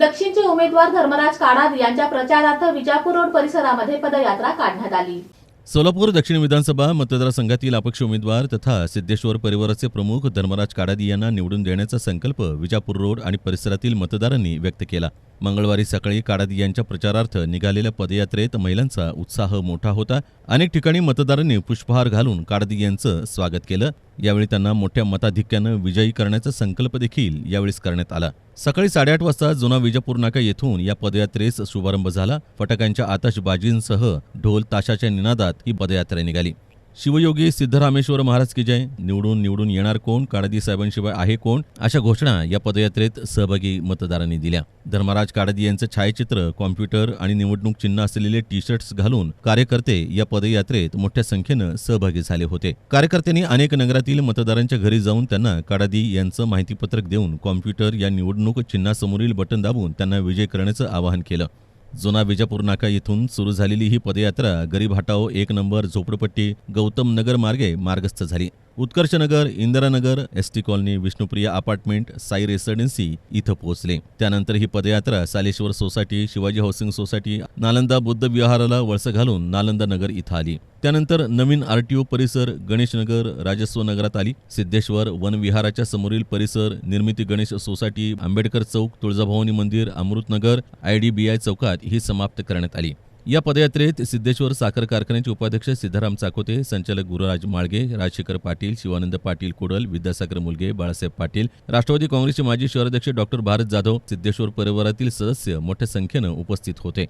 दक्षिणचे उमेदवार धर्मराज काडाद यांच्या प्रचारार्थ विजापूर रोड परिसरामध्ये पदयात्रा काढण्यात आली. सोलापूर दक्षिण विधानसभा मतदारसंघातील अपक्ष उमेदवार तथा सिद्धेश्वर परिवाराचे प्रमुख धर्मराज काडादी यांना निवडून देण्याचा संकल्प विजापूर रोड आणि परिसरातील मतदारांनी व्यक्त केला. मंगळवारी सकाळी काडादी यांच्या प्रचारार्थ निघालेल्या पदयात्रेत महिलांचा उत्साह मोठा होता. अनेक ठिकाणी मतदारांनी पुष्पहार घालून काडादी यांचं स्वागत केलं. यावेळी त्यांना मोठ्या मताधिक्यानं विजयी करण्याचा संकल्प देखील यावेळीच करण्यात आला. सकाळी साडेआठ वाजता जुना विजापूर नाका येथून या पदयात्रेस शुभारंभ झाला. फटाक्यांच्या आताशबाजींसह ढोल ताशाच्या निनादात ही पदयात्रा निघाली. शिवयोगी सिद्धरामेश्वर महाराज की जय. निवडून निवडून येणार कोण? काळदी साहेबांशिवाय आहे कोण? अशा घोषणा या पदयात्रेत सहभागी मतदारांनी दिल्या. धर्मराज काळदी यांचं छायाचित्र कॉम्प्युटर आणि निवडणूक चिन्ह असलेले टी शर्ट्स घालून कार्यकर्ते या पदयात्रेत मोठ्या संख्येनं सहभागी झाले होते. कार्यकर्त्यांनी अनेक नगरातील मतदारांच्या घरी जाऊन त्यांना काडादी यांचं माहितीपत्रक देऊन कॉम्प्युटर या निवडणूक चिन्हासमोरील बटन दाबून त्यांना विजय करण्याचं आवाहन केलं. जुना विजापूर नाका येथून सुरू झालेली ही पदयात्रा गरीब हटाओ एक नंबर झोपडपट्टी गौतम नगर मार्गे मार्गस्थ झाली. Utkarshnagar Indiranagar S T colony Vishnupriya apartment Sai residency इथं पोहोचले. त्यानंतर ही पदयात्रा Saleshwar society Shivaji housing society Nalanda Buddha विहाराला वळसं घालून नालंदा नगर इथं आली. त्यानंतर नवीन आरटीओ परिसर गणेशनगर राजस्व नगरात आली. सिद्धेश्वर वनविहाराच्या समोरील परिसर निर्मिती गणेश सोसायटी आंबेडकर चौक तुळजाभवानी मंदिर अमृतनगर आयडीबीआय चौकात ही समाप्त करण्यात आली. या पदयात्रेत सिद्धेश्वर साखर कारखान्याचे उपाध्यक्ष सिद्धाराम चाकोते संचालक गुरुराज माळगे राजशेखर पाटील शिवानंद पाटील कुडल विद्यासागर मुलगे बाळासाहेब पाटील राष्ट्रवादी काँग्रेसचे माजी शहराध्यक्ष डॉक्टर भारत जाधव सिद्धेश्वर परिवारातील सदस्य मोठ्या संख्येनं उपस्थित होते.